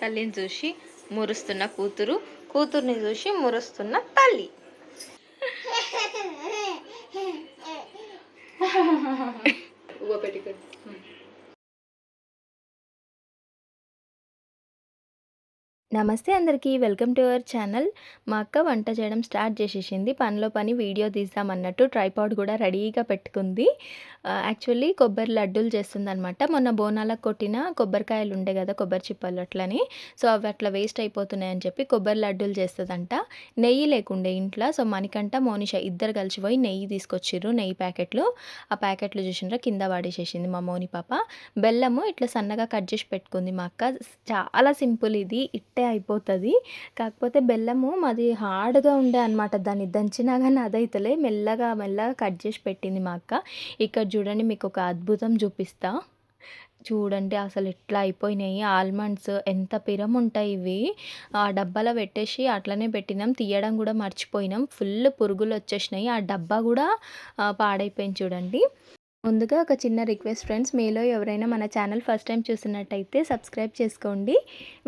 తల్లిని చూసి మురుస్తున్న కూతురు కూతుర్ని చూసి మురుస్తున్న తల్లి. పెట్టుకోండి నమస్తే అందరికీ వెల్కమ్ టు అవర్ ఛానల్. మా అక్క వంట చేయడం స్టార్ట్ చేసేసింది. పనిలో పని వీడియో తీద్దామన్నట్టు ట్రైపాడ్ కూడా రెడీగా పెట్టుకుంది. యాక్చువల్లీ కొబ్బరి లడ్డూలు చేస్తుందనమాట మొన్న బోనాలకు కొట్టిన కొబ్బరికాయలు ఉండే కదా కొబ్బరి చిప్పలు అట్లని. సో అవి అట్లా వేస్ట్ అయిపోతున్నాయని చెప్పి కొబ్బరి లడ్డూలు చేస్తుందంట. నెయ్యి లేకుండే ఇంట్లో. సో మనకంట మోనిష ఇద్దరు కలిసిపోయి నెయ్యి తీసుకొచ్చిర్రు నెయ్యి ప్యాకెట్లు. ఆ ప్యాకెట్లు చూసినారా కింద పడేసేసింది మా మోని పాప. బెల్లము ఇట్లా సన్నగా కట్ చేసి పెట్టుకుంది మా అక్క. చాలా సింపుల్ ఇది. ఇట్టే అయిపోతుంది. కాకపోతే బెల్లము మాది హార్డ్గా ఉండే అనమాట దాన్ని దంచినా కానీ అదైతలే మెల్లగా మెల్లగా కట్ చేసి పెట్టింది మా అక్క. ఇక్కడ చూడండి మీకు ఒక అద్భుతం చూపిస్తా. చూడండి అసలు ఎట్లా అయిపోయినాయి. ఆల్మండ్స్ ఎంత పిరం ఉంటాయి ఇవి. ఆ డబ్బాలో పెట్టేసి అట్లనే పెట్టినాం. తీయడం కూడా మర్చిపోయినాం. ఫుల్ పురుగులు వచ్చేసినాయి. ఆ డబ్బా కూడా పాడైపోయింది చూడండి. ముందుగా ఒక చిన్న రిక్వెస్ట్ ఫ్రెండ్స్ మీలో ఎవరైనా మన ఛానల్ ఫస్ట్ టైం చూసినట్టయితే సబ్స్క్రైబ్ చేసుకోండి.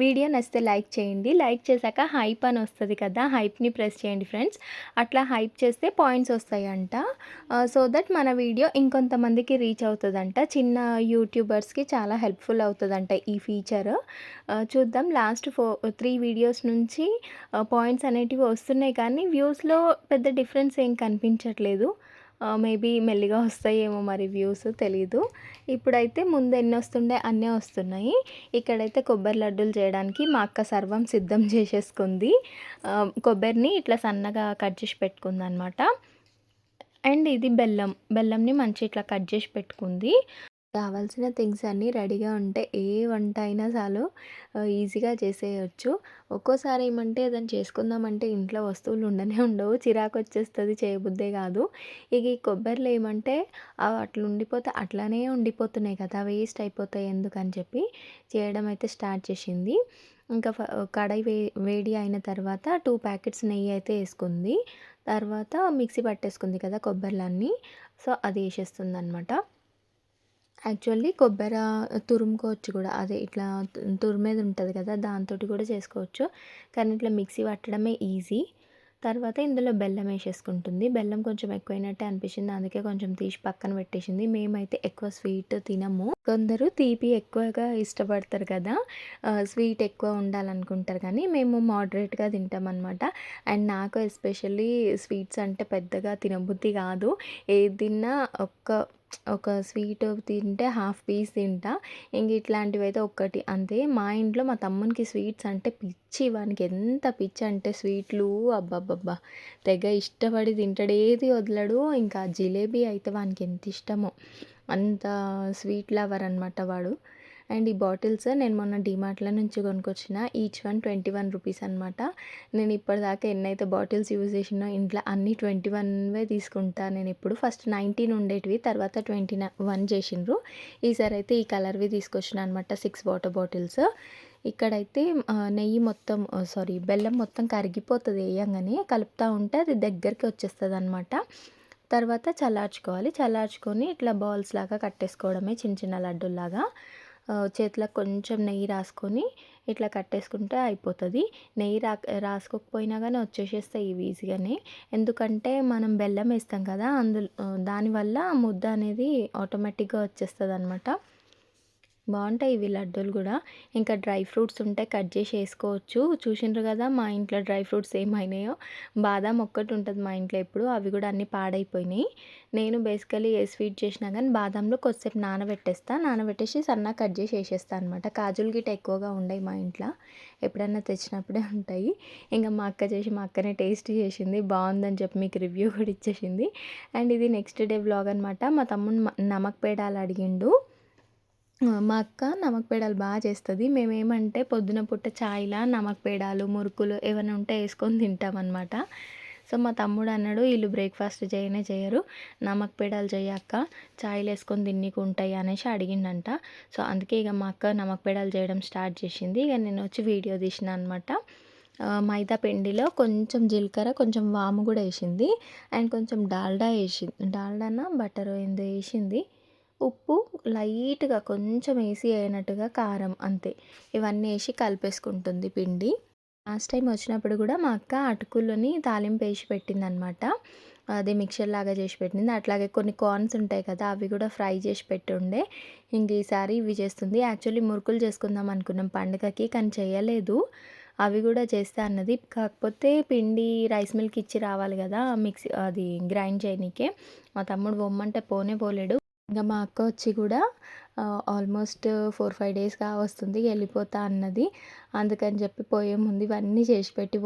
వీడియో నచ్చితే లైక్ చేయండి. లైక్ చేశాక హైప్ అని వస్తుంది కదా హైప్ని ప్రెస్ చేయండి ఫ్రెండ్స్. అట్లా హైప్ చేస్తే పాయింట్స్ వస్తాయంట. సో దట్ మన వీడియో ఇంకొంతమందికి రీచ్ అవుతుందంట. చిన్న యూట్యూబర్స్కి చాలా హెల్ప్ఫుల్ అవుతుందంట ఈ ఫీచర్. చూద్దాం లాస్ట్ ఫో త్రీ వీడియోస్ నుంచి పాయింట్స్ అనేటివి వస్తున్నాయి కానీ వ్యూస్లో పెద్ద డిఫరెన్స్ ఏం కనిపించట్లేదు. మేబీ మెల్లిగా వస్తాయేమో మరి వ్యూస్ తెలీదు. ఇప్పుడైతే ముందు ఎన్ని వస్తుండే అన్నీ వస్తున్నాయి. ఇక్కడైతే కొబ్బరి లడ్డూలు చేయడానికి మా అక్క సర్వం సిద్ధం చేసేసుకుంది. కొబ్బరిని ఇట్లా సన్నగా కట్ చేసి పెట్టుకుంది అనమాట అండ్ ఇది బెల్లం. బెల్లంని మంచి ఇట్లా కట్ చేసి పెట్టుకుంది. కావాల్సిన థింగ్స్ అన్నీ రెడీగా ఉంటే ఏ వంట అయినా చాలు ఈజీగా చేసేయచ్చు. ఒక్కోసారి ఏమంటే ఏదైనా చేసుకుందామంటే ఇంట్లో వస్తువులు ఉండనే ఉండవు చిరాకు వచ్చేస్తుంది చేయబుద్దే కాదు. ఇక ఈ కొబ్బరిలో ఏమంటే అవి అట్లా ఉండిపోతే అట్లానే ఉండిపోతున్నాయి కదా వేస్ట్ అయిపోతాయి ఎందుకని చెప్పి చేయడం అయితే స్టార్ట్ చేసింది. ఇంకా కడాయి వే వేడి అయిన తర్వాత టూ ప్యాకెట్స్ నెయ్యి అయితే వేసుకుంది. తర్వాత మిక్సీ పట్టేసుకుంది కదా కొబ్బరిలన్నీ. సో అది వేసేస్తుంది అనమాట యాక్చువల్లీ కొబ్బరి తురుముకోవచ్చు కూడా. అదే ఇట్లా తురిమేది ఉంటుంది కదా దాంతో కూడా చేసుకోవచ్చు. కానీ ఇట్లా మిక్సీ పట్టడమే ఈజీ. తర్వాత ఇందులో బెల్లం వేసేసుకుంటుంది. బెల్లం కొంచెం ఎక్కువైనట్టే అనిపించింది అందుకే కొంచెం తీసి పక్కన పెట్టేసింది. మేమైతే ఎక్కువ స్వీట్ తినము. కొందరు తీపి ఎక్కువగా ఇష్టపడతారు కదా స్వీట్ ఎక్కువ ఉండాలనుకుంటారు కానీ మేము మోడరేట్గా తింటాం అనమాట అండ్ నాకు ఎస్పెషల్లీ స్వీట్స్ అంటే పెద్దగా తినబుద్ధి కాదు. ఏది తిన్నా ఒక్క ఒక స్వీట్ తింటే హాఫ్ పీస్ తింటా. ఇంక ఇట్లాంటివి అయితే ఒక్కటి. అంతే మా ఇంట్లో మా తమ్మునికి స్వీట్స్ అంటే పిచ్చి. వానికి ఎంత పిచ్చి అంటే స్వీట్లు. అబ్బబ్బబ్బా. తెగ ఇష్టపడి తింటాడు. ఏది వదలడు. ఇంకా జిలేబీ అయితే వానికి ఎంత ఇష్టమో. అంత స్వీట్ లవర్ అనమాట వాడు. అండ్ ఈ బాటిల్స్ నేను మొన్న డిమార్ట్లో నుంచి కొనుక్కొచ్చిన each one twenty one rupees అనమాట నేను ఇప్పటిదాకా ఎన్నైతే బాటిల్స్ యూజ్ చేసినో ఇంట్లో అన్ని ట్వంటీ వన్వే తీసుకుంటా. నేను ఇప్పుడు ఫస్ట్ నైన్టీన్ ఉండేటివి తర్వాత ట్వంటీ వన్ చేసిండ్రు. ఈసారి అయితే ఈ కలర్వి తీసుకొచ్చిన అనమాట సిక్స్ వాటర్ బాటిల్స్ ఇక్కడైతే నెయ్యి మొత్తం సారీ బెల్లం మొత్తం కరిగిపోతుంది వేయంగానే కలుపుతూ ఉంటే అది దగ్గరికి వచ్చేస్తుంది అనమాట తర్వాత చల్లార్చుకోవాలి. చల్లార్చుకొని ఇట్లా బాల్స్ లాగా కట్టేసుకోవడమే చిన్న చిన్న లడ్డూలాగా చేతిలో కొంచెం నెయ్యి రాసుకొని ఇట్లా కట్టేసుకుంటే అయిపోతుంది. నెయ్యి రా రాసుకోకపోయినా కానీ వచ్చేసేస్తాయి ఇవి ఈజీగానే. ఎందుకంటే మనం బెల్లం వేస్తాం కదా అందులో దానివల్ల ముద్ద అనేది ఆటోమేటిక్గా వచ్చేస్తుంది అనమాట బాగుంటాయి ఇవి లడ్డూలు కూడా. ఇంకా డ్రై ఫ్రూట్స్ ఉంటే కట్ చేసి వేసుకోవచ్చు. చూసిండ్రు కదా మా ఇంట్లో డ్రై ఫ్రూట్స్ ఏమైనాయో. బాదం ఒక్కటి ఉంటుంది మా ఇంట్లో ఎప్పుడు. అవి కూడా అన్నీ పాడైపోయినాయి. నేను బేసికలీ ఏ స్వీట్ చేసినా కానీ బాదంలో కొద్దిసేపు నానబెట్టేస్తా. నానబెట్టేసి సన్నగా కట్ చేసి వేసేస్తా అనమాట కాజులు గిట్ట ఎక్కువగా ఉండవు మా ఇంట్లో. ఎప్పుడన్నా తెచ్చినప్పుడే ఉంటాయి. ఇంకా మా అక్క చేసి మా అక్కనే టేస్ట్ చేసింది. బాగుందని చెప్పి మీకు రివ్యూ కూడా ఇచ్చేసింది. అండ్ ఇది నెక్స్ట్ డే బ్లాగ్ అనమాట మా తమ్ముడు మ- నమక్ పేడాలు అడిగిండు. మా అక్క నమక్ పేడాలు బాగా చేస్తుంది. మేమేమంటే పొద్దున పూట చాయ్లా నమక్ పేడాలు మురుకులు ఏమైనా ఉంటే వేసుకొని తింటామన్నమాట. సో మా తమ్ముడు అన్నాడు వీళ్ళు బ్రేక్ఫాస్ట్ చేయనే చేయరు. నమక్ పేడాలు చేయక్క ఛాయ్లు వేసుకొని తిన్నీకు ఉంటాయి అనేసి అడిగిండంట. సో అందుకే ఇక మా అక్క నమక్ పేడాలు చేయడం స్టార్ట్ చేసింది. ఇక నేను వచ్చి వీడియో తీసిన అనమాట మైదా పిండిలో కొంచెం జీలకర్ర కొంచెం వాము కూడా వేసింది. అండ్ కొంచెం డాల్డా వేసింది డాల్డానా బటర్ ఏందో వేసింది. ఉప్పు లైట్‌గా కొంచెం వేసి అయినట్టుగా కారం అంతే. ఇవన్నీ వేసి కలిపేసుకుంటుంది పిండి. లాస్ట్ టైం వచ్చినప్పుడు కూడా మా అక్క అటుకులని తాలింపు వేసి పెట్టింది పెట్టిందనమాట. అది మిక్చర్ లాగా చేసి పెట్టింది. అట్లాగే కొన్ని కార్న్స్ ఉంటాయి కదా! అవి కూడా ఫ్రై చేసి పెట్టుండే. ఇంక ఈసారి ఇవి చేస్తుంది. యాక్చువల్లీ మురుకులు చేసుకుందాం అనుకున్నాం పండగకి. కానీ చేయలేదు. అవి కూడా చేస్తా అన్నది. కాకపోతే పిండి రైస్ మిల్క్ ఇచ్చి రావాలి కదా మిక్సీ అది గ్రైండ్ చేయనీకే. మా తమ్ముడు బొమ్మంటే పోనే పోలేడు. ఇంకా మా అక్క వచ్చి కూడా ఆల్మోస్ట్ ఫోర్ ఫైవ్ డేస్గా వస్తుంది వెళ్ళిపోతా అన్నది. అందుకని చెప్పి పోయే ముందు ఇవన్నీ చేసి పెట్టి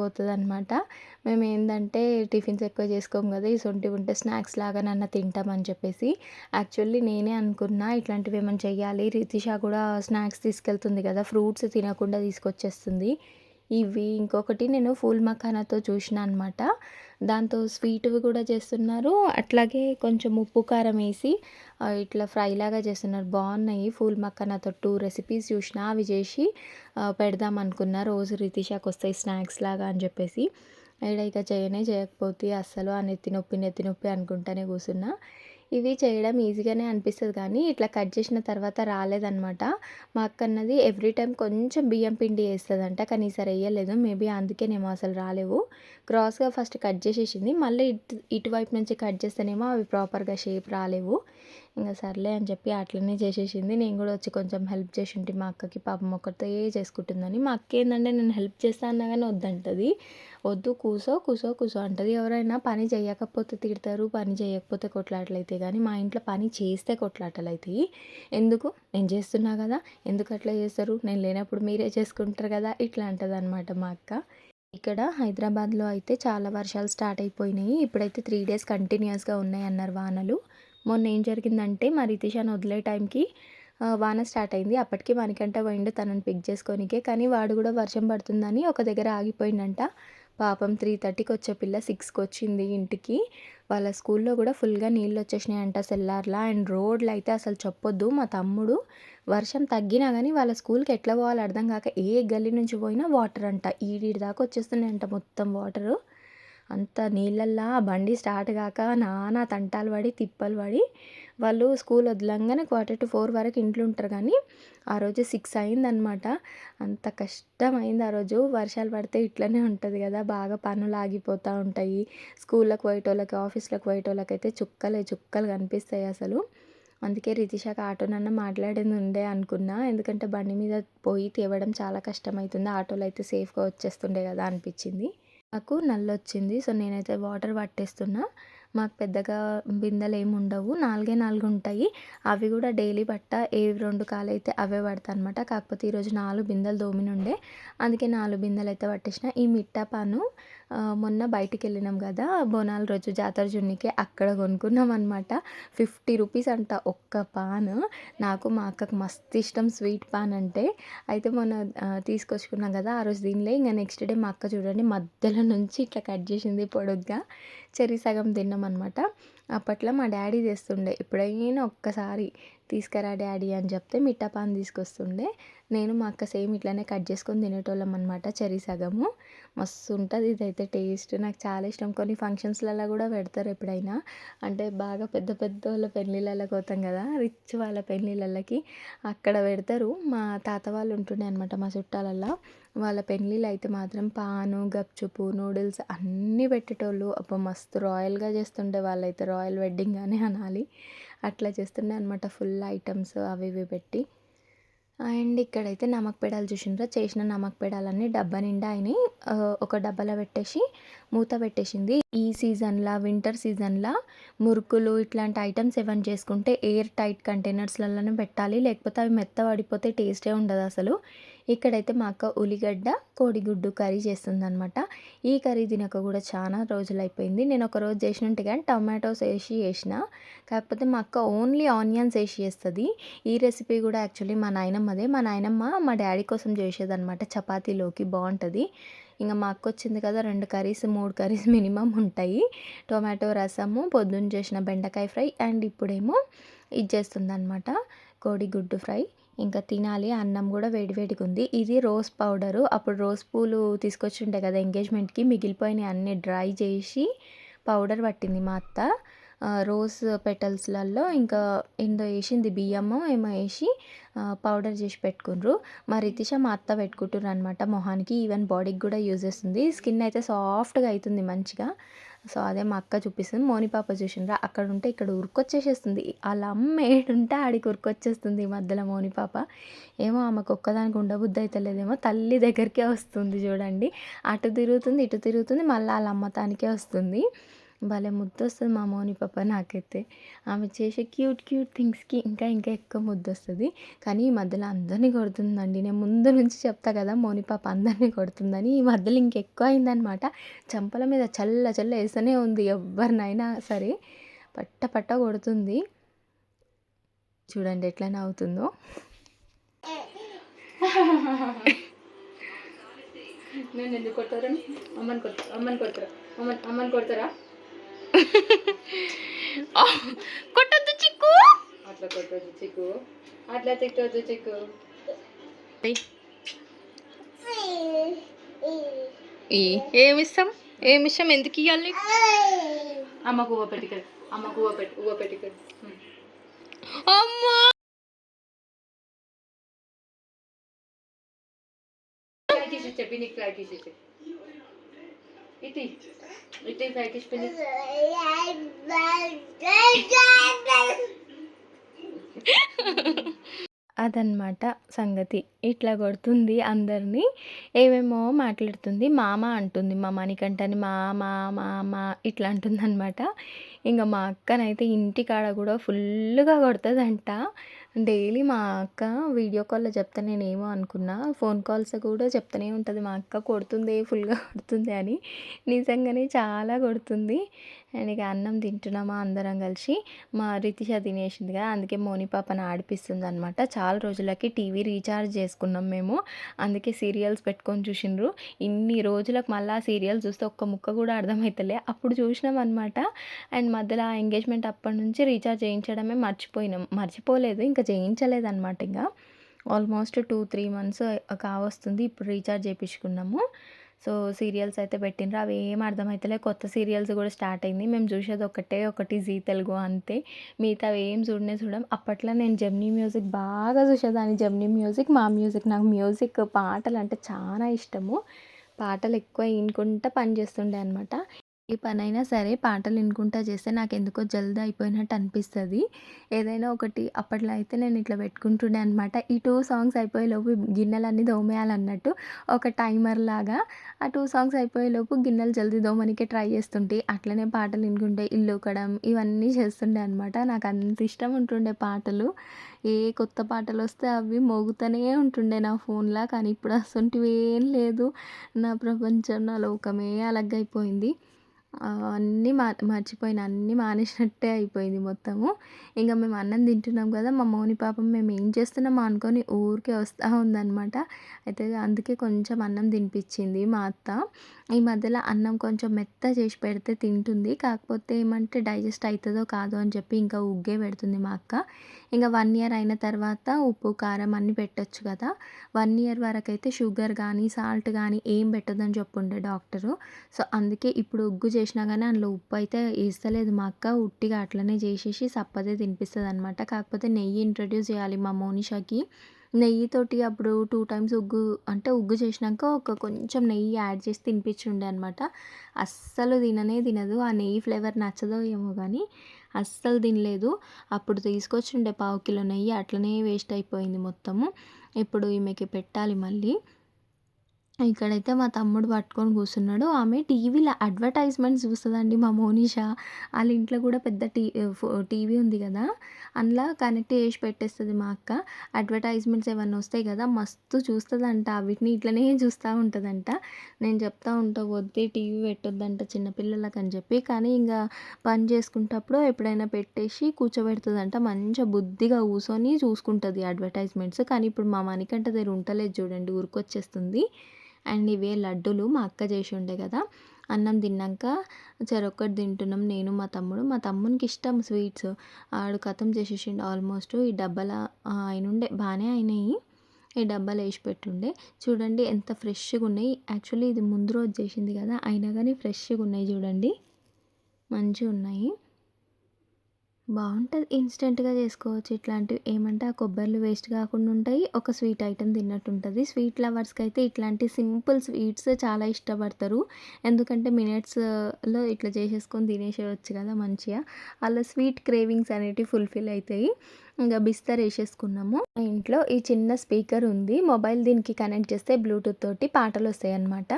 మేము ఏంటంటే టిఫిన్స్ ఎక్కువ చేసుకోము కదా ఇసొంటివి ఉంటే స్నాక్స్ లాగా నన్న తింటామని చెప్పేసి. యాక్చువల్లీ నేనే అనుకున్నా ఇట్లాంటివి ఏమైనా చెయ్యాలి. రితిష కూడా స్నాక్స్ తీసుకెళ్తుంది కదా ఫ్రూట్స్ తినకుండా తీసుకొచ్చేస్తుంది. ఇవి ఇంకొకటి నేను ఫూల్ మఖానాతో చూసిన అనమాట. దాంతో స్వీట్‌వి కూడా చేస్తున్నారు. అట్లాగే కొంచెం ఉప్పు, కారం వేసి ఇట్లా ఫ్రైలాగా చేస్తున్నారు. బాగున్నాయి ఫూల్ మఖానాతో 2 రెసిపీస్ చూసిన అవి చేసి పెడదాం అనుకున్నా. రోజు రితిషాకొస్తాయి స్నాక్స్ లాగా అని చెప్పేసి. ఈడ ఇక చేయనే చేయకపోతే అస్సలు ఆ నెత్తి నొప్పి, నెత్తి నొప్పి అనుకుంటానే కూర్చున్నా ఇవి చేయడం ఈజీగానే అనిపిస్తుంది కానీ, ఇట్లా కట్ చేసిన తర్వాత రాలేదనమాట. మా అక్క అన్నది ఎవ్రీ టైం కొంచెం బియ్యం పిండి వేస్తుందంట కానీ ఈసారి వేయలేదు మేబీ అందుకేనేమో అసలు రాలేవు. క్రాస్‌గా ఫస్ట్ కట్ చేసేసింది. మళ్ళీ ఇటు ఇటువైపు నుంచి కట్ చేస్తేనేమో అవి ప్రాపర్‌గా షేప్ రాలేవు. ఇంకా సర్లే అని చెప్పి అట్లనే చేసేసింది. నేను కూడా వచ్చి కొంచెం హెల్ప్ చేసుంటి మా అక్కకి. పాపం ఒక్కరితో చేసుకుంటుందని. మా అక్క ఏంటంటే నేను హెల్ప్ చేస్తా అన్నా కానీ వద్దంటది. వద్దు కూసో, కూసో, కూసో అంటది. ఎవరైనా పని చేయకపోతే తిడతారు. పని చేయకపోతే కొట్లాటలయితాయి కానీ మా ఇంట్లో పని చేస్తే కొట్లాటలయితాయి. ఎందుకు? నేను చేస్తున్నా కదా ఎందుకు అట్లా చేస్తారు? నేను లేనప్పుడు మీరే చేసుకుంటారు కదా ఇట్లా అంటదనమాట మా అక్క. ఇక్కడ హైదరాబాద్‌లో అయితే చాలా వర్షాలు స్టార్ట్ అయిపోయినాయి. ఇప్పుడైతే త్రీ డేస్ కంటిన్యూస్గా ఉన్నాయి అన్నారు వానలు. మొన్న ఏం జరిగిందంటే మా రితిషాని వదిలే టైంకి వాన స్టార్ట్ అయింది. అప్పటికి మణికంఠ పోయిండు తనని పిక్ చేసుకోనీకే. కానీ వాడు కూడా వర్షం పడుతుందని ఒక దగ్గర ఆగిపోయిందంట పాపం 3:30కి వచ్చే పిల్ల సిక్స్కి వచ్చింది ఇంటికి. వాళ్ళ స్కూల్‌లో కూడా ఫుల్‌గా నీళ్ళు వచ్చేసినాయంట సెల్లార్లా అండ్ రోడ్లు అయితే అసలు చెప్పొద్దు. మా తమ్ముడు వర్షం తగ్గినా కానీ వాళ్ళ స్కూల్‌కి ఎట్లా పోవాలో అర్థం కాక ఏ గల్లీ నుంచి పోయినా వాటర్ అంట. ఈడి దాకా వచ్చేస్తున్నాయంట మొత్తం వాటరు. అంత నీళ్ళల్లా బండి స్టార్ట్ కాక నానా తంటాలు పడి, తిప్పలు పడి వాళ్ళు స్కూల్ వదలంగానే 3:45 వరకు ఇంట్లో ఉంటారు కానీ ఆ రోజు సిక్స్ అయిందనమాట. అంత కష్టమైంది ఆ రోజు. వర్షాలు పడితే ఇట్లనే ఉంటుంది కదా బాగా పనులు ఆగిపోతూ ఉంటాయి. స్కూళ్ళకి పోయేటోళ్ళకి, ఆఫీస్లకు పోయేటోళ్ళకి అయితే చుక్కలే చుక్కలు కనిపిస్తాయి అసలు. అందుకే రితిషాకి ఆటోనన్నా మాట్లాడేది ఉండే అనుకున్నా. ఎందుకంటే బండి మీద పోయి తేవడం చాలా కష్టమైతుంది. ఆటోలు అయితే సేఫ్‌గా వచ్చేస్తుండే కదా అనిపించింది నాకు నల్లొచ్చింది. సో, నేనైతే వాటర్ పట్టేస్తున్నా. మాకు పెద్దగా బిందెలు ఏమి ఉండవు నాలుగే నాలుగు ఉంటాయి. అవి కూడా డైలీ పట్టా ఏ రెండు కాలు అయితే అవే పడతా అనమాట. కాకపోతే ఈరోజు నాలుగు బిందెలు తోమినుండే. అందుకే 4 బిందెలైతే పట్టేసిన. ఈ మిట్టా మొన్న బయటికి వెళ్ళినాం కదా బోనాల రోజు జాతర జున్నికి అక్కడ కొనుక్కున్నాం అనమాట. 50 రూపీస్ అంట ఒక్క పాన్ నాకు మా అక్కకు మస్తు ఇష్టం స్వీట్ పాన్ అంటే. అయితే మొన్న తీసుకొచ్చుకున్నాం కదా ఆ రోజు తినలే. ఇంకా నెక్స్ట్ డే మా అక్క చూడండి మధ్యలో నుంచి ఇట్లా కట్ చేసింది పొడుగ్గా. చెరి సగం తిన్నామనమాట. అప్పట్లో మా డాడీ తెస్తుండే. ఎప్పుడైనా ఒక్కసారి తీసుకురా డాడీ అని చెప్తే మిట్టా పాన్ తీసుకొస్తుండే. నేను మా అక్క సేమ్ ఇట్లానే కట్ చేసుకొని తినేటోళ్ళం అనమాట చెరి సగము. మస్తుంటది ఇదైతే టేస్ట్. నాకు చాలా ఇష్టం. కొన్ని ఫంక్షన్స్‌లలో కూడా పెడతారు ఎప్పుడైనా. అంటే బాగా పెద్ద పెద్ద వాళ్ళ పెళ్ళిళ్ళకి పోతాం కదా రిచ్ వాళ్ళ పెళ్ళిళ్ళకి అక్కడ పెడతారు. మా తాత వాళ్ళు ఉంటుండే అనమాట మా చుట్టాలల్లో వాళ్ళ పెళ్ళిళ్ళైతే మాత్రం పాను, గప్చుపు, నూడిల్స్ అన్నీ పెట్టేటోళ్ళు. అబ్బా! మస్తు రాయల్‌గా చేస్తుండే వాళ్ళైతే. రాయల్ వెడ్డింగ్ అనే అనాలి. అట్లా చేస్తుండే అనమాట. ఫుల్ ఐటమ్స్ అవి ఇవి పెట్టి. అండ్ ఇక్కడైతే నమక్ పేడాలు చూసిండ్రా? చేసిన నమక్ పేడాలన్నీ డబ్బా నిండా అయినాయి. ఒక డబ్బాలో పెట్టేసి మూత పెట్టేసింది. ఈ సీజన్లో వింటర్ సీజన్లో మురుకులు ఇట్లాంటి ఐటమ్స్ ఏమైనా చేసుకుంటే ఎయిర్ టైట్ కంటైనర్స్‌లలోనే పెట్టాలి. లేకపోతే అవి మెత్తబడిపోతే టేస్టే ఉండదు అసలు ఇక్కడైతే మా అక్క ఉల్లిగడ్డ, కోడిగుడ్డు కర్రీ చేస్తుందనమాట. ఈ కర్రీ తినక కూడా చాలా రోజులు అయిపోయింది నేను ఒక ఒకరోజు ఉంటే కానీ టమాటోస్ వేసి చేసిన. కాకపోతే మా అక్క ఓన్లీ ఆనియన్స్ వేసి వేస్తుంది ఈ రెసిపీ కూడా యాక్చువల్లీ మా నాయనమ్మదే. మా నాయనమ్మ మా డాడీ కోసం చేసేదనమాట చపాతీలోకి బాగుంటుంది ఇంకా మా అక్కొచ్చింది కదా! రెండు కర్రీస్, మూడు కర్రీస్ మినిమమ్ ఉంటాయి. టొమాటో రసము, పొద్దున చేసిన బెండకాయ ఫ్రై అండ్ ఇప్పుడేమో ఇది చేస్తుందనమాట. కోడిగుడ్డు ఫ్రై. ఇంకా తినాలి. అన్నం కూడా వేడివేడిగా ఉంది ఇది రోజ్ పౌడరు. అప్పుడు రోజ్ పూలు తీసుకొచ్చి ఉంటాయి కదా! ఎంగేజ్‌మెంట్‌కి మిగిలిపోయినయి అన్నీ డ్రై చేసి పౌడర్ పట్టింది మా అత్త. రోజ్ పెటల్స్లలో ఇంకా ఏందో వేసింది బియ్యము ఏమో వేసి పౌడర్ చేసి పెట్టుకుండ్రు. మా రితిష మా అత్త పెట్టుకుంటారు అనమాట మొహానికి. ఈవెన్ బాడీకి కూడా యూజ్ చేస్తుంది. స్కిన్ అయితే సాఫ్ట్గా అవుతుంది మంచిగా. సో అదే మా అక్క చూపిస్తుంది. మోని పాప చూసినరా అక్కడ ఉంటే ఇక్కడ ఉరుకొచ్చేసేస్తుంది. వాళ్ళ అమ్మ ఏడుంటే ఆడికి ఉరుకొచ్చేస్తుంది ఈ మధ్యలో మోని పాప. ఏమో ఆమెకు ఒక్కదానికి ఉండబుద్ధి అయితే లేదేమో. తల్లి దగ్గరికే వస్తుంది చూడండి. అటు తిరుగుతుంది ఇటు తిరుగుతుంది మళ్ళీ వాళ్ళ అమ్మతానికే వస్తుంది. భలే ముద్దు వస్తుంది మా మోని పాప నాకైతే. ఆమె చేసే క్యూట్ క్యూట్ థింగ్స్కి ఇంకా ఇంకా ఎక్కువ ముద్దు వస్తుంది కానీ ఈ మధ్యలో అందరినీ కొడుతుందండి. నేను ముందు నుంచి చెప్తా కదా మోని పాప అందరినీ కొడుతుందని. ఈ మధ్యలో ఇంకెక్కువ అయిందనమాట చంపల మీద చల్ల చల్ల వేస్తూనే ఉంది ఎవరినైనా సరే. పట్ట పట్ట కొడుతుంది. చూడండి ఎట్లా అవుతుందో నేను ఎందుకు కొడతారని అమ్మని కొడతారా? అమ్మని కొడతారా? అమ్మని అమ్మని కొడతారా? కొట్టద్దు చిక్కు. అట్లా కొట్టొద్దు చిక్కు. అట్లా తిట్టొద్దు చిక్కు. ఏమిస్తాం ఏమిస్తాం ఎందుకు ఇవ్వాలి అమ్మకు ఊవ పెట్టుకడు అమ్మకు ఊవ పెట్టు ఊవ పెట్టుకడు అమ్మా! పినికి ఫ్లై కిస్ ఇచ్చే. ఇటు. ఇటు ప్యాకేజ్ కిస్ అదనమాట సంగతి. ఇట్లా కొడుతుంది అందరినీ. ఏమేమో మాట్లాడుతుంది. మామ అంటుంది. మా మణికంఠని మామా మామా ఇట్లా అంటుంది అనమాట ఇంకా మా అక్కనైతే ఇంటికాడ కూడా ఫుల్గా కొడుతుందంట. డైలీ మా అక్క వీడియో కాల్లో చెప్తే నేనేమో అనుకున్నా. ఫోన్ కాల్స్ కూడా చెప్తూనే ఉంటుంది. మా అక్క కొడుతుంది ఫుల్గా కొడుతుంది అని. నిజంగానే చాలా కొడుతుంది. అండ్ ఇక అన్నం తింటున్నామా అందరం కలిసి. మా రితిష తినేసింది కదా అందుకే మోని పాపను ఆడిపిస్తుంది అనమాట చాలా రోజులకి టీవీ రీఛార్జ్ చేసుకున్నాం మేము. అందుకే సీరియల్స్ పెట్టుకొని చూసిండ్రు. ఇన్ని రోజులకు మళ్ళీ సీరియల్స్ చూస్తే ఒక్క ముక్క కూడా అర్థమవుతలే అప్పుడు చూసినాం అనమాట అండ్ మధ్యలో ఆ ఎంగేజ్మెంట్ అప్పటి నుంచి రీఛార్జ్ చేయించడమే మర్చిపోయినాం. మర్చిపోలేదు. ఇంకా చేయించలేదన్నమాట ఇంకా. ఆల్మోస్ట్ టూ త్రీ మంత్స్ కావస్తుంది ఇప్పుడు రీఛార్జ్ చేయించుకున్నాము. సో సీరియల్స్ అయితే పెట్టిండ్రు. అవి ఏం అర్థమవుతలే కొత్త సీరియల్స్ కూడా స్టార్ట్ అయింది. మేము చూసేది ఒకటే ఒకటి జీ తెలుగు అంతే. మిగతా ఏం చూడనే చూడం. అప్పట్లో నేను జెమ్నీ మ్యూజిక్ బాగా చూసేదాన్ని. జెమ్నీ మ్యూజిక్ మా మ్యూజిక్. నాకు మ్యూజిక్ పాటలు అంటే చాలా ఇష్టము. పాటలు ఎక్కువ వినుకుంటా పని చేస్తుండే అనమాట ఏ పనైనా సరే పాటలు వినుకుంటా చేస్తే నాకు ఎందుకో జల్ది అయిపోయినట్టు అనిపిస్తుంది. ఏదైనా ఒకటి అప్పట్లో అయితే నేను ఇట్లా పెట్టుకుంటుండే అనమాట ఈ టూ సాంగ్స్ అయిపోయేలోపు గిన్నెలన్నీ దోమేయాలన్నట్టు ఒక టైమర్ లాగా ఆ టూ సాంగ్స్ అయిపోయేలోపు గిన్నెలు జల్దీ దోమనికే ట్రై చేస్తుంటే అట్లనే పాటలు వినుకుంటే ఇల్లు ఉకడం ఇవన్నీ చేస్తుండే అనమాట నాకు అంత ఇష్టం ఉంటుండే పాటలు. ఏ కొత్త పాటలు వస్తే అవి మోగుతూనే ఉంటుండే నా ఫోన్లో కానీ ఇప్పుడు అసంటివి ఏం లేదు. నా ప్రపంచం నా లోకమే అలగ్గైపోయింది. అన్నీ మా మర్చిపోయిన అన్నీ మానేసినట్టే అయిపోయింది మొత్తము. ఇంకా మేము అన్నం తింటున్నాం కదా మా మౌని పాపం మేము ఏం చేస్తున్నామో అనుకొని ఊరికే వస్తూ ఉందన్నమాట. అయితే అందుకే కొంచెం అన్నం తినిపించింది మా అత్త. ఈ మధ్యలో అన్నం కొంచెం మెత్త చేసి పెడితే తింటుంది. కాకపోతే ఏమంటే డైజెస్ట్ అవుతుందో కాదో అని చెప్పి ఇంకా ఉగ్గే పెడుతుంది మా అక్క. ఇంకా వన్ ఇయర్ అయిన తర్వాత ఉప్పు కారం అన్నీ పెట్టొచ్చు కదా. వన్ ఇయర్ వరకు అయితే షుగర్ కానీ సాల్ట్ కానీ ఏం పెట్టదని చెప్పుండే డాక్టరు. సో అందుకే ఇప్పుడు ఉగ్గు చేసినా కానీ అందులో ఉప్పు అయితే వేస్తలేదు మా అక్క ఉట్టిగా అట్లనే చేసేసి సప్పదే తినిపిస్తుంది అనమాట కాకపోతే నెయ్యి ఇంట్రడ్యూస్ చేయాలి మా మోనిషాకి. నెయ్యితోటి అప్పుడు టూ టైమ్స్ ఉగ్గు అంటే ఉగ్గు చేసినాక ఒక కొంచెం నెయ్యి యాడ్ చేసి తినిపించుండే అనమాట అస్సలు తిననే తినదు. ఆ నెయ్యి ఫ్లేవర్ నచ్చదో ఏమో కానీ అస్సలు తినలేదు. అప్పుడు తీసుకొచ్చుండే పావు కిలో నెయ్యి అట్లనే వేస్ట్ అయిపోయింది మొత్తము. ఇప్పుడు ఈమెకి పెట్టాలి మళ్ళీ. ఇక్కడైతే మా తమ్ముడు పట్టుకొని కూర్చున్నాడు. ఆమె టీవీలో అడ్వర్టైజ్మెంట్స్ చూస్తుందండి మా మోనిషా. వాళ్ళ ఇంట్లో కూడా పెద్ద టీ టీవీ ఉంది కదా. అందులో కనెక్ట్ చేసి పెట్టేస్తుంది మా అక్క. అడ్వర్టైజ్మెంట్స్ ఏమన్నా వస్తాయి కదా మస్తు చూస్తుందంట. వీటిని ఇట్లనే చూస్తూ ఉంటుందంట. నేను చెప్తా ఉంటా వద్దు టీవీ పెట్టొద్దంట చిన్నపిల్లలకి అని చెప్పి. కానీ ఇంకా పని చేసుకుంటప్పుడు ఎప్పుడైనా పెట్టేసి కూర్చోబెడుతుందంట. మంచిగా బుద్ధిగా కూర్చొని చూసుకుంటుంది అడ్వర్టైజ్మెంట్స్. కానీ ఇప్పుడు మా మణికంట దగ్గర ఉంటలేదు చూడండి ఊరికొచ్చేస్తుంది. అండ్ ఇవే లడ్డూలు మా అక్క చేసి ఉండే కదా. అన్నం తిన్నాక చెరొక్కటి తింటున్నాం నేను మా తమ్ముడు. మా తమ్మునికి ఇష్టం స్వీట్స్. ఆడు కథం చేసేసిండు ఆల్మోస్ట్. ఈ డబ్బాల అయినుండే బాగానే అయినాయి. ఈ డబ్బాలు వేసి పెట్టుండే. చూడండి ఎంత ఫ్రెష్గా ఉన్నాయి. యాక్చువల్లీ ఇది ముందు రోజు చేసింది కదా. అయినా కానీ ఫ్రెష్గా ఉన్నాయి చూడండి. మంచిగా ఉన్నాయి. బాగుంటుంది ఇన్స్టెంట్గా చేసుకోవచ్చు ఇట్లాంటివి. ఏమంటే ఆ కొబ్బరిలు వేస్ట్ కాకుండా ఉంటాయి. ఒక స్వీట్ ఐటెం తిన్నట్టు ఉంటుంది స్వీట్ లవర్స్కి అయితే ఇట్లాంటి సింపుల్ స్వీట్స్ చాలా ఇష్టపడతారు. ఎందుకంటే మినిట్స్‌లో ఇట్లా చేసేసుకొని తినేసేయచ్చు కదా మంచిగా. అలా స్వీట్ క్రేవింగ్స్ అనేటివి ఫుల్‌ఫిల్ అవుతాయి ఇంకా బిస్తర్ వేసేసుకున్నాము మా ఇంట్లో ఈ చిన్న స్పీకర్ ఉంది. మొబైల్ దీనికి కనెక్ట్ చేస్తే బ్లూటూత్ తోటి పాటలు వస్తాయి అనమాట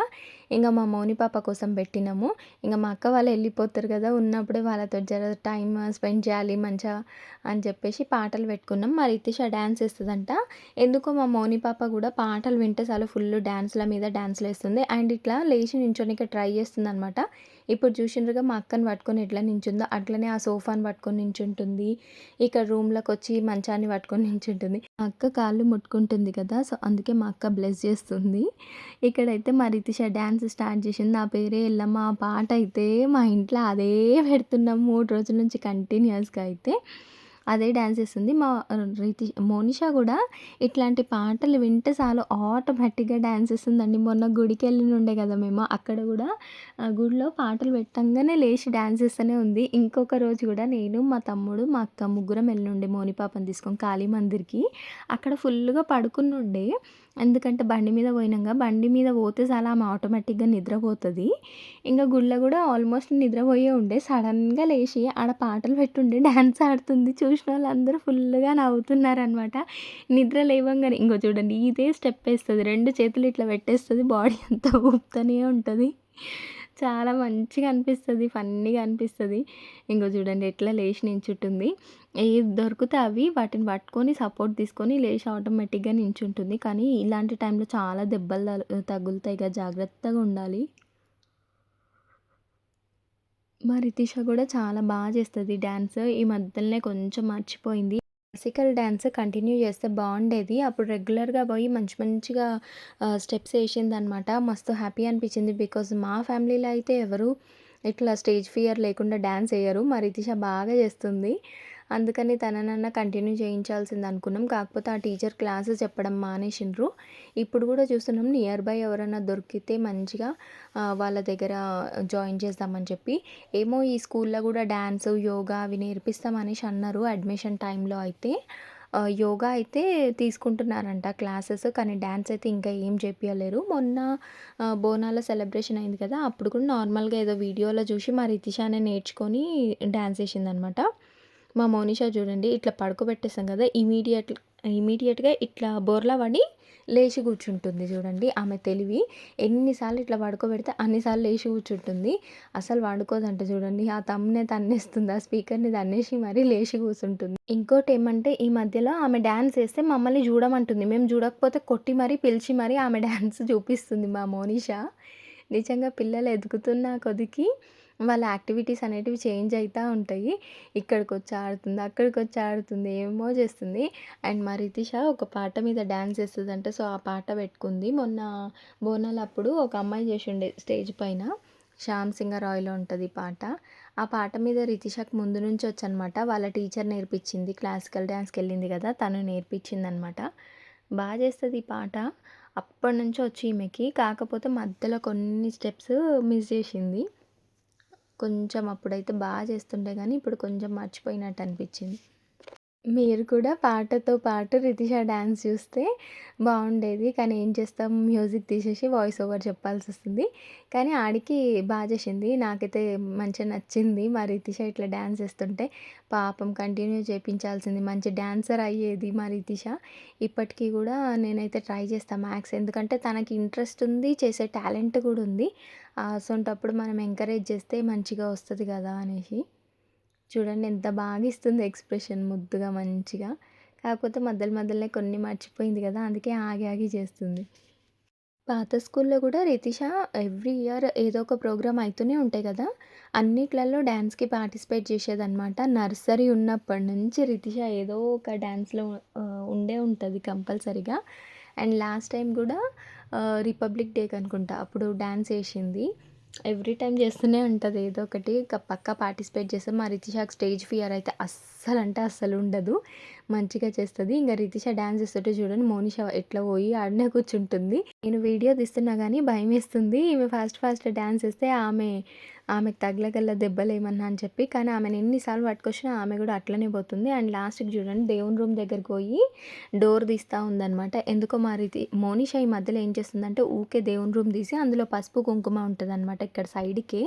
ఇంకా మా మౌని పాప కోసం పెట్టినాము. ఇంకా మా అక్క వాళ్ళు వెళ్ళిపోతారు కదా! ఉన్నప్పుడే వాళ్ళతో జర టైం స్పెండ్ చేయాలి మంచిగా అని చెప్పేసి పాటలు పెట్టుకున్నాం. మా రితిష డాన్స్ వేస్తుందంట ఎందుకో మా మౌని పాప కూడా పాటలు వింటే చాలా ఫుల్ డ్యాన్స్ల మీద డ్యాన్స్లు వేస్తుంది అండ్ ఇట్లా లేచి నించోనికి ట్రై చేస్తుంది అనమాట ఇప్పుడు చూసిండ్రుగా మా అక్కని పట్టుకొని ఎట్లా నించుందో అట్లనే ఆ సోఫాని పట్టుకొని నించుంటుంది. ఇక్కడ రూమ్లోకి వచ్చి మంచాన్ని పట్టుకొని నించుంటుంది. మా అక్క కాళ్ళు ముట్టుకుంటుంది కదా! సో, అందుకే మా అక్క బ్లెస్ చేస్తుంది. ఇక్కడైతే మా రితిష డ్యాన్స్ స్టార్ట్ చేసింది. నా పేరే ఎల్లమ్మ ఆ పాట అయితే మా ఇంట్లో అదే పెడుతున్నాం మూడు రోజుల నుంచి కంటిన్యూస్గా అయితే. అదే డ్యాన్స్ చేస్తుంది మా రీతి మోనిషా కూడా ఇట్లాంటి పాటలు వింటే చాలు ఆటోమేటిక్‌గా డ్యాన్స్ చేస్తుందండి మొన్న గుడికెళ్ళినుండే కదా మేము. అక్కడ కూడా గుడిలో పాటలు పెట్టంగానే లేచి డ్యాన్స్ చేస్తూనే ఉంది. ఇంకొక రోజు కూడా నేను, మా తమ్ముడు, మా అక్క ముగ్గురం ఎళ్ళినుండే మోని పాపని తీసుకొని కాళీ మందిర్‌కి. అక్కడ ఫుల్‌గా పడుకునుండే. ఎందుకంటే బండి మీద పోయినాక బండి మీద పోతే చాలా ఆమె ఆటోమేటిక్‌గా నిద్రపోతుంది ఇంకా గుళ్ళ కూడా ఆల్మోస్ట్ నిద్రపోయే ఉండే. సడన్గా లేచి ఆడ పాటలు పెట్టుండే డ్యాన్స్ ఆడుతుంది. చూసిన వాళ్ళందరూ ఫుల్‌గా నవ్వుతున్నారనమాట. నిద్ర లేవంగానే ఇంకో చూడండి ఇదే స్టెప్ వేస్తుంది రెండు చేతులు ఇట్లా పెట్టేస్తుంది బాడీ అంతా ఊపుతూనే ఉంటుంది చాలా మంచిగా అనిపిస్తుంది ఫన్నీగా అనిపిస్తుంది ఇంకో చూడండి ఎట్లా లేచి నించుంటుంది. ఏది దొరికితే అవి వాటిని పట్టుకొని సపోర్ట్ తీసుకొని లేచి ఆటోమేటిక్‌గా నించుంటుంది. కానీ ఇలాంటి టైంలో చాలా దెబ్బలు తగులుతాయి కదా! జాగ్రత్తగా ఉండాలి. మా రితీష కూడా చాలా బాగా చేస్తుంది డ్యాన్స్ ఈ మధ్యలోనే కొంచెం మర్చిపోయింది. క్లాసికల్ డ్యాన్స్ కంటిన్యూ చేస్తే బాగుండేది అప్పుడు రెగ్యులర్‌గా పోయి మంచి మంచిగా స్టెప్స్ స్టెప్స్ అనమాట మస్తు హ్యాపీ అనిపించింది. బికాజ్ మా ఫ్యామిలీలో అయితే ఎవరు ఇట్లా స్టేజ్ ఫియర్ లేకుండా డ్యాన్స్ వేయరు మా రితిష బాగా చేస్తుంది. అందుకని తననన్నా కంటిన్యూ చేయించాల్సింది అనుకున్నాం. కాకపోతే ఆ టీచర్ క్లాసెస్ చెప్పడం మానేసిండ్రు. ఇప్పుడు కూడా చూస్తున్నాం నియర్ బై ఎవరైనా దొరికితే మంచిగా వాళ్ళ దగ్గర జాయిన్ చేద్దామని చెప్పి. ఏమో ఈ స్కూల్‌లో కూడా డ్యాన్స్ యోగా అవి నేర్పిస్తాం అనేసి అన్నారు అడ్మిషన్ టైంలో అయితే. యోగా అయితే తీసుకుంటున్నారంట క్లాసెస్. కానీ డ్యాన్స్ అయితే ఇంకా ఏం చెప్పలేరు మొన్న బోనాల సెలబ్రేషన్ అయింది కదా! అప్పుడు కూడా నార్మల్‌గా ఏదో వీడియోలో చూసి మా రితిషానే నేర్చుకొని డ్యాన్స్ వేసిందనమాట మా మోనిషా చూడండి ఇట్లా పడుకోబెట్టేస్తాం కదా! ఇమీడియట్ ఇమీడియట్గా ఇట్లా బోర్లా పడి లేచి కూర్చుంటుంది చూడండి. ఆమె తెలివి. ఎన్నిసార్లు ఇట్లా పడుకోబెడితే అన్నిసార్లు లేచి కూర్చుంటుంది. అసలు పండుకోదంట చూడండి. ఆ థంబ్‌నే తన్నేస్తుంది. ఆ స్పీకర్‌ని తన్నేసి మరీ లేచి కూర్చుంటుంది. ఇంకోటి ఏమంటే ఈ మధ్యలో ఆమె డాన్స్ వేస్తే మమ్మల్ని చూడమంటుంది. మేము చూడకపోతే కొట్టి మరీ, పిలిచి మరీ ఆమె డ్యాన్స్ చూపిస్తుంది మా మోనిషా. నిజంగా పిల్లలు ఎదుగుతున్న కొద్దికి వాళ్ళ యాక్టివిటీస్ అనేటివి చేంజ్ అవుతూ ఉంటాయి. ఇక్కడికి వచ్చి ఆడుతుంది, అక్కడికి వచ్చి ఆడుతుంది, ఏమో చేస్తుంది. అండ్ మా రితిష ఒక పాట మీద డ్యాన్స్ చేస్తుంది అంటే సో, ఆ పాట పెట్టుకుంది. మొన్న బోనాలప్పుడు ఒక అమ్మాయి చేసిండే స్టేజ్ పైన 'శ్యామ్ సింగర్ రాయ్‌లో' ఉంటుంది పాట. ఆ పాట మీద రితిషకి ముందు నుంచి వచ్చనమాట. వాళ్ళ టీచర్ నేర్పించింది. క్లాసికల్ డ్యాన్స్కి వెళ్ళింది కదా! తను నేర్పించిందనమాట. బాగా చేస్తుంది ఈ పాట. అప్పటినుంచి వచ్చి ఈమెకి. కాకపోతే మధ్యలో కొన్ని స్టెప్స్ మిస్ చేసింది. కొంచెం అప్పుడైతే బాగా చేస్తుండే కానీ ఇప్పుడు కొంచెం మర్చిపోయినట్టు అనిపించింది. మీరు కూడా పాటతో పాటు రితిష డాన్స్ చూస్తే బావుండేది. కానీ ఏం చేస్తాం మ్యూజిక్ తీసేసి వాయిస్ ఓవర్ చెప్పాల్సొస్తుంది. కానీ ఆడికి బా చేసింది. నాకైతే మంచిగా నచ్చింది. మా రితిష ఇట్లా డాన్స్ ఏస్తుంటే పాపం కంటిన్యూ చేపించాల్సింది. మంచి డాన్సర్ అయ్యేది మా రితిష. ఇప్పటికి కూడా నేనైతే ట్రై చేస్తా మ్యాక్స్. ఎందుకంటే తనకి ఇంట్రెస్ట్ ఉంది. చేసే టాలెంట్ కూడా ఉంది. అసొంటప్పుడు మనం ఎంకరేజ్ చేస్తే మంచిగా వస్తది కదా! అనేసి. చూడండి ఎంత బాగా ఇస్తుంది ఎక్స్‌ప్రెషన్ ముద్దుగా మంచిగా. కాకపోతే మధ్యలో మధ్యలోనే కొన్ని మర్చిపోయింది కదా! అందుకే ఆగి ఆగి చేస్తుంది. పాత స్కూల్‌లో కూడా రితిష ఎవ్రీ ఇయర్ ఏదో ఒక ప్రోగ్రామ్ అవుతూనే ఉంటాయి కదా! అన్నిట్లలో డ్యాన్స్కి పార్టిసిపేట్ చేసేదనమాట. నర్సరీ ఉన్నప్పటి నుంచి రితిష ఏదో ఒక డ్యాన్స్లో ఉండే ఉంటుంది కంపల్సరీగా. అండ్ లాస్ట్ టైం కూడా రిపబ్లిక్ డే అనుకుంటా అప్పుడు డ్యాన్స్ వేసింది ఎవ్రీ టైం చేస్తూనే ఉంటుంది ఏదో ఒకటి. పక్కా పార్టిసిపేట్ చేస్తది. మా రితిషకి స్టేజ్ ఫియర్ అయితే అస్సలు అస్సలంటే అస్సలు ఉండదు మంచిగా చేస్తుంది. ఇంకా రితిష డ్యాన్స్ చేస్తుంటే చూడండి మోనిష ఎట్లా పోయి ఆడనే కూర్చుంటుంది. నేను వీడియో తీస్తున్నా కానీ భయం వేస్తుంది ఈమె ఫాస్ట్ ఫాస్ట్ డ్యాన్స్ వేస్తే ఆమె ఆమెకు తగలగల్ల దెబ్బలు ఏమన్నా అని చెప్పి కానీ ఆమెను ఎన్నిసార్లు పట్టుకొచ్చినా ఆమె కూడా అట్లనే పోతుంది. అండ్ లాస్ట్కి చూడండి దేవుని రూమ్ దగ్గరికి పోయి డోర్ తీస్తూ ఉందన్నమాట. ఎందుకో మరి ఇది మోనిష ఈ మధ్యలో ఏం చేస్తుందంటే ఊకే దేవుని రూమ్ తీసి అందులో పసుపు కుంకుమ ఉంటుంది అనమాట ఇక్కడ సైడ్కి.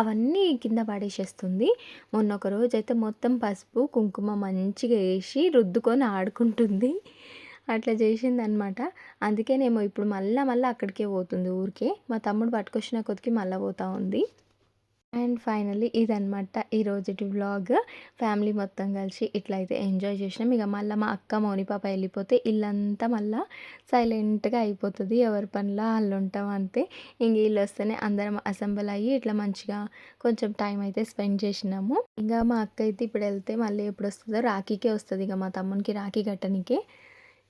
అవన్నీ కింద పడేసేస్తుంది. మొన్న ఒక రోజు అయితే మొత్తం పసుపు కుంకుమ మంచిగా వేసి రుద్దుకొని ఆడుకుంటుంది. అట్లా చేసిందనమాట అందుకేనేమో ఇప్పుడు మళ్ళీ మళ్ళీ అక్కడికే పోతుంది ఊరికే. మా తమ్ముడు పట్టుకొచ్చిన కొద్దికి మళ్ళీ పోతూ ఉంది. అండ్ ఫైనల్లీ ఇదనమాట ఈ వ్లాగ్. ఫ్యామిలీ మొత్తం కలిసి ఇట్లా అయితే ఎంజాయ్ చేసినాం. ఇక మళ్ళీ మా అక్క మౌని పాప వెళ్ళిపోతే ఇల్లంతా మళ్ళీ సైలెంట్గా అయిపోతుంది. ఎవరి పనిలో వాళ్ళు ఉంటాం అంతే. ఇంక వీళ్ళు వస్తేనే అందరం అసెంబల్ అయ్యి ఇట్లా మంచిగా కొంచెం టైం అయితే స్పెండ్ చేసినాము. ఇంకా మా అక్క అయితే ఇప్పుడు వెళ్తే మళ్ళీ ఎప్పుడు వస్తుందో రాఖీకే వస్తుంది. ఇక మా తమ్మునికి రాఖీ కట్టనికే.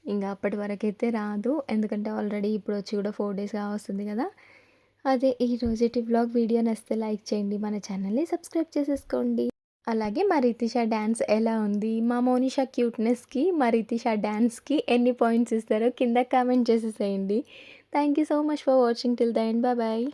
ఇంకా అప్పటి వరకు అయితే రాదు. ఎందుకంటే ఆల్రెడీ ఇప్పుడు వచ్చి కూడా ఫోర్ డేస్గా వస్తుంది కదా. అదే ఈ రోజుటి వ్లాగ్ వీడియో నచ్చితే లైక్ చేయండి. మన ఛానల్ని సబ్స్క్రైబ్ చేసేసుకోండి. అలాగే మా రితిషా డ్యాన్స్ ఎలా ఉంది? మా మోనిషా క్యూట్నెస్కి మా రితిషా డ్యాన్స్కి ఎన్ని పాయింట్స్ ఇస్తారో కింద కామెంట్ చేసేసేయండి. Thank you so much for watching till the end bye